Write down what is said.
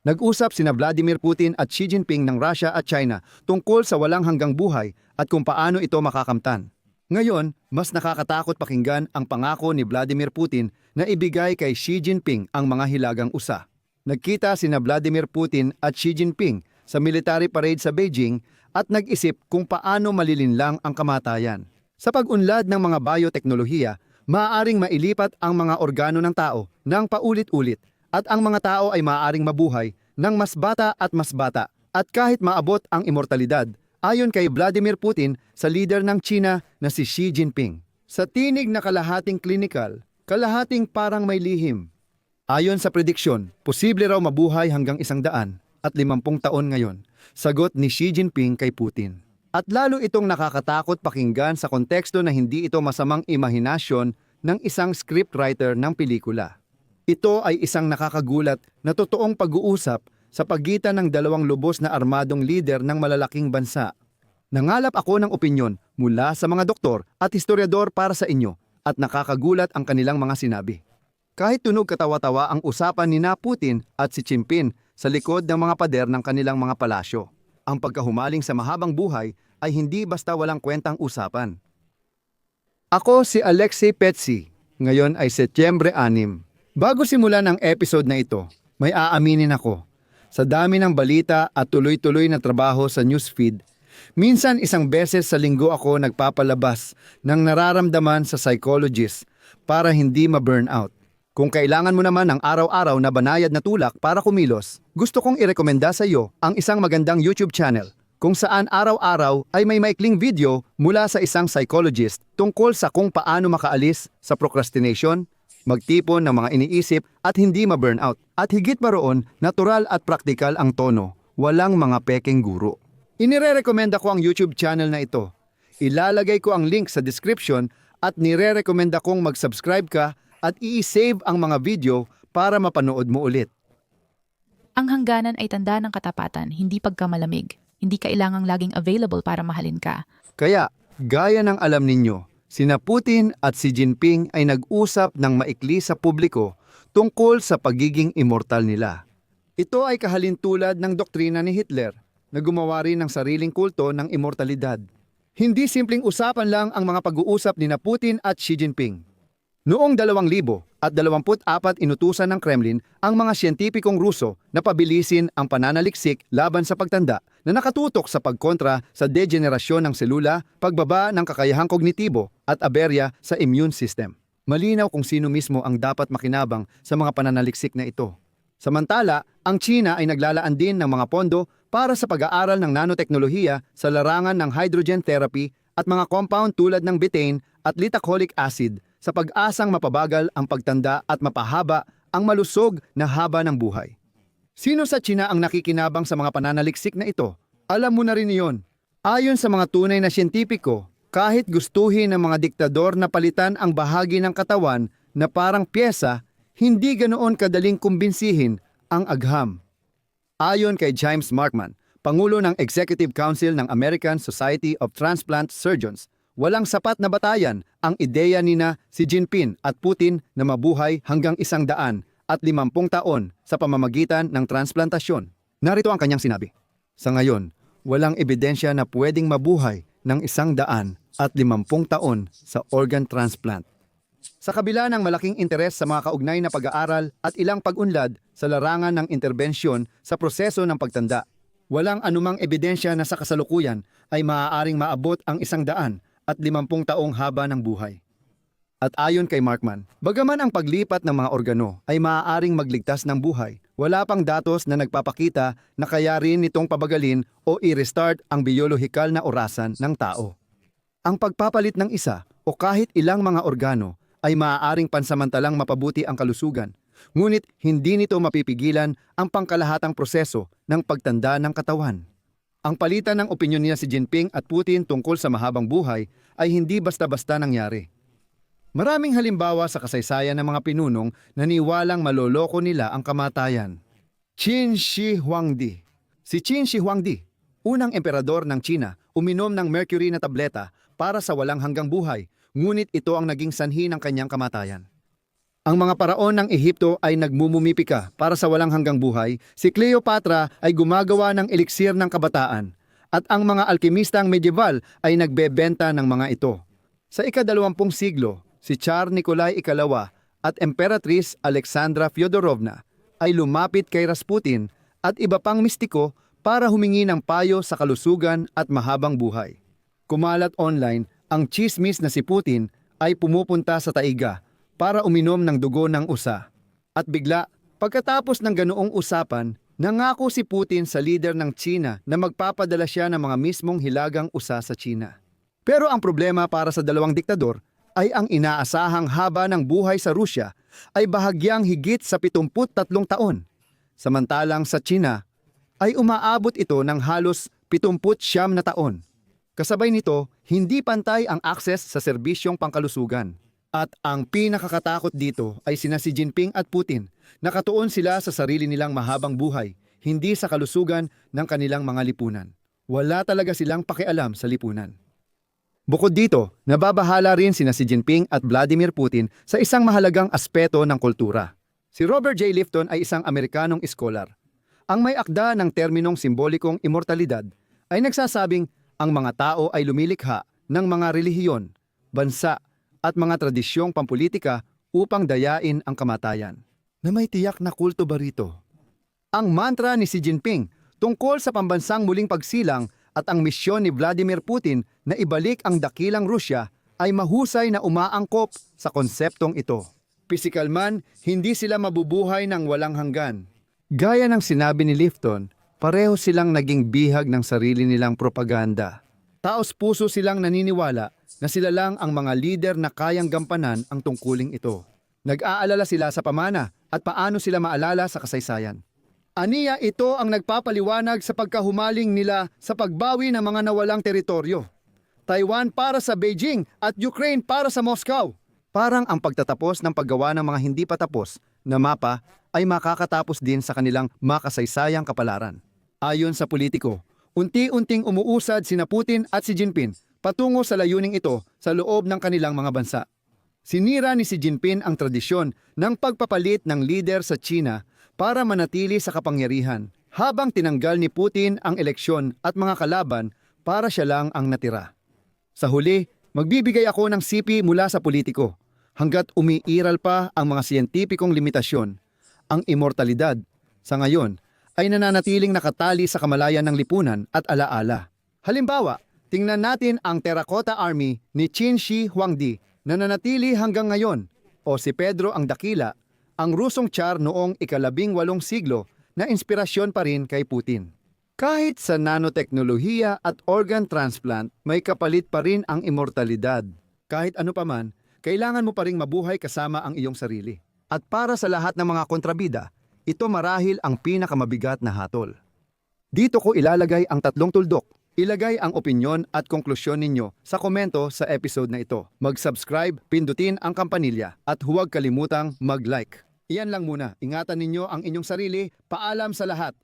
Nag-usap sina Vladimir Putin at Xi Jinping ng Russia at China tungkol sa walang hanggang buhay at kung paano ito makakamtan. Ngayon, mas nakakatakot pakinggan ang pangako ni Vladimir Putin na ibigay kay Xi Jinping ang mga hilagang usa. Nagkita sina Vladimir Putin at Xi Jinping sa military parade sa Beijing at nag-isip kung paano malilinlang ang kamatayan. Sa pag-unlad ng mga bioteknolohiya, maaaring mailipat ang mga organo ng tao ng paulit-ulit at ang mga tao ay maaaring mabuhay ng mas bata at mas bata at kahit maabot ang immortalidad ayon kay Vladimir Putin sa leader ng China na si Xi Jinping. Sa tinig na kalahating clinical, kalahating parang may lihim. Ayon sa prediksyon, posible raw mabuhay hanggang isang daan at limampung taon ngayon, sagot ni Xi Jinping kay Putin. At lalo itong nakakatakot pakinggan sa konteksto na hindi ito masamang imahinasyon ng isang scriptwriter ng pelikula. Ito ay isang nakakagulat na totoong pag-uusap sa pagitan ng dalawang lubos na armadong lider ng malalaking bansa. Nangalap ako ng opinyon mula sa mga doktor at historiador para sa inyo at nakakagulat ang kanilang mga sinabi. Kahit tunog katawa-tawa ang usapan ni na Putin at si Jinping sa likod ng mga pader ng kanilang mga palasyo, ang pagkahumaling sa mahabang buhay ay hindi basta walang kwentang usapan. Ako si Alexei Petsi. Ngayon ay Setyembre 6. Bago simulan ang episode na ito, may aaminin ako. Sa dami ng balita at tuloy-tuloy na trabaho sa newsfeed, minsan isang beses sa linggo ako nagpapalabas ng nararamdaman sa psychologist para hindi ma-burnout. Kung kailangan mo naman ng araw-araw na banayad na tulak para kumilos, gusto kong irekomenda sa iyo ang isang magandang YouTube channel kung saan araw-araw ay may maikling video mula sa isang psychologist tungkol sa kung paano makaalis sa procrastination, magtipon ng mga iniisip at hindi ma-burnout. At higit pa roon, natural at praktikal ang tono, walang mga pekeng guro. Inirerekomenda ko ang YouTube channel na ito. Ilalagay ko ang link sa description at nirerekomenda kong mag-subscribe ka at i-save ang mga video para mapanood mo ulit. Ang hangganan ay tanda ng katapatan, hindi pagkamalamig. Hindi kailangang laging available para mahalin ka. Kaya, gaya ng alam ninyo, sina Putin at si Jinping ay nag-usap ng maikli sa publiko tungkol sa pagiging immortal nila. Ito ay kahalintulad ng doktrina ni Hitler na gumawa rin ng sariling kulto ng immortalidad. Hindi simpleng usapan lang ang mga pag-uusap ni na Putin at Xi Jinping. Noong 2000 at 24 inutusan ng Kremlin ang mga siyentipikong Ruso na pabilisin ang pananaliksik laban sa pagtanda na nakatutok sa pagkontra sa degenerasyon ng selula, pagbaba ng kakayahang kognitibo at aberya sa immune system. Malinaw kung sino mismo ang dapat makinabang sa mga pananaliksik na ito. Samantala, ang China ay naglalaan din ng mga pondo para sa pag-aaral ng nanoteknolohiya sa larangan ng hydrogen therapy at mga compound tulad ng betaine at lithocholic acid sa pag-asang mapabagal ang pagtanda at mapahaba ang malusog na haba ng buhay. Sino sa China ang nakikinabang sa mga pananaliksik na ito? Alam mo na rin iyon. Ayon sa mga tunay na siyentipiko, kahit gustuhin ng mga diktador na palitan ang bahagi ng katawan na parang pyesa, hindi ganoon kadaling kumbinsihin ang agham. Ayon kay James Markman, Pangulo ng Executive Council ng American Society of Transplant Surgeons, walang sapat na batayan ang ideya nina si Jinping at Putin na mabuhay hanggang isang daan at limampung taon sa pamamagitan ng transplantasyon. Narito ang kanyang sinabi. Sa ngayon, walang ebidensya na pwedeng mabuhay ng isang daan at limampung taon sa organ transplant. Sa kabila ng malaking interes sa mga kaugnay na pag-aaral at ilang pag-unlad sa larangan ng interbensyon sa proseso ng pagtanda, walang anumang ebidensya na sa kasalukuyan ay maaaring maabot ang isang daan at limampung taong haba ng buhay. At ayon kay Markman, bagaman ang paglipat ng mga organo ay maaaring magligtas ng buhay, wala pang datos na nagpapakita na kaya rin nitong pabagalin o i-restart ang biolohikal na orasan ng tao. Ang pagpapalit ng isa o kahit ilang mga organo ay maaaring pansamantalang mapabuti ang kalusugan, ngunit hindi nito mapipigilan ang pangkalahatang proseso ng pagtanda ng katawan. Ang palitan ng opinyon niya si Jinping at Putin tungkol sa mahabang buhay ay hindi basta-basta nangyari. Maraming halimbawa sa kasaysayan ng mga pinunong na niwalang maloloko nila ang kamatayan. Qin Shi Huangdi Si Qin Shi Huangdi, unang emperador ng China, uminom ng mercury na tableta para sa walang hanggang buhay, ngunit ito ang naging sanhi ng kanyang kamatayan. Ang mga paraon ng Ehipto ay nagmumumipika para sa walang hanggang buhay. Si Cleopatra ay gumagawa ng eliksir ng kabataan. At ang mga alkimistang medieval ay nagbebenta ng mga ito. Sa ikadalawampung siglo, si Tsar Nikolai Ikalawa at Emperatrice Alexandra Fyodorovna ay lumapit kay Rasputin at iba pang mistiko para humingi ng payo sa kalusugan at mahabang buhay. Kumalat online ang chismis na si Putin ay pumupunta sa taiga para uminom ng dugo ng usa. At bigla, pagkatapos ng ganoong usapan, nangako si Putin sa leader ng China na magpapadala siya ng mga mismong hilagang usa sa China. Pero ang problema para sa dalawang diktador ay ang inaasahang haba ng buhay sa Rusya ay bahagyang higit sa 73 taon. Samantalang sa China ay umaabot ito ng halos 79 na taon. Kasabay nito, hindi pantay ang akses sa serbisyong pangkalusugan. At ang pinakakatakot dito ay sina si Jinping at Putin. Nakatuon sila sa sarili nilang mahabang buhay, hindi sa kalusugan ng kanilang mga lipunan. Wala talaga silang pakialam sa lipunan. Bukod dito, nababahala rin sina si Jinping at Vladimir Putin sa isang mahalagang aspeto ng kultura. Si Robert J. Lifton ay isang Amerikanong iskolar. Ang may akda ng terminong simbolikong immortalidad ay nagsasabing ang mga tao ay lumilikha ng mga relihiyon, bansa at mga tradisyong pampolitika upang dayain ang kamatayan. Na may tiyak na kulto ba rito? Ang mantra ni Xi Jinping tungkol sa pambansang muling pagsilang at ang misyon ni Vladimir Putin na ibalik ang dakilang Rusya ay mahusay na umaangkop sa konseptong ito. Pisikal man, hindi sila mabubuhay ng walang hanggan. Gaya ng sinabi ni Lifton, pareho silang naging bihag ng sarili nilang propaganda. Taos puso silang naniniwala na sila lang ang mga lider na kayang gampanan ang tungkuling ito. Nag-aalala sila sa pamana at paano sila maalala sa kasaysayan. Aniya ito ang nagpapaliwanag sa pagkahumaling nila sa pagbawi ng mga nawalang teritoryo. Taiwan para sa Beijing at Ukraine para sa Moscow. Parang ang pagtatapos ng paggawa ng mga hindi pa tapos na mapa ay makakatapos din sa kanilang makasaysayang kapalaran. Ayon sa politiko, unti-unting umuusad sina Putin at si Jinping patungo sa layuning ito sa loob ng kanilang mga bansa. Sinira ni si Jinping ang tradisyon ng pagpapalit ng lider sa China para manatili sa kapangyarihan, habang tinanggal ni Putin ang eleksyon at mga kalaban para siya lang ang natira. Sa huli, magbibigay ako ng sipi mula sa politiko. Hanggat umiiral pa ang mga siyentipikong limitasyon, ang immortalidad, sa ngayon, ay nananatiling nakatali sa kamalayan ng lipunan at alaala. Halimbawa, tingnan natin ang Terracotta Army ni Qin Shi Huangdi na nanatili hanggang ngayon o si Pedro ang Dakila, ang Rusong Tsar noong ikalabing walong siglo na inspirasyon pa rin kay Putin. Kahit sa nanoteknolohiya at organ transplant, may kapalit pa rin ang immortalidad. Kahit ano pa man, kailangan mo pa rin mabuhay kasama ang iyong sarili. At para sa lahat ng mga kontrabida, ito marahil ang pinakamabigat na hatol. Dito ko ilalagay ang tatlong tuldok. Ilagay ang opinyon at konklusyon ninyo sa komento sa episode na ito. Mag-subscribe, pindutin ang kampanilya at huwag kalimutang mag-like. Iyan lang muna. Ingatan ninyo ang inyong sarili. Paalam sa lahat.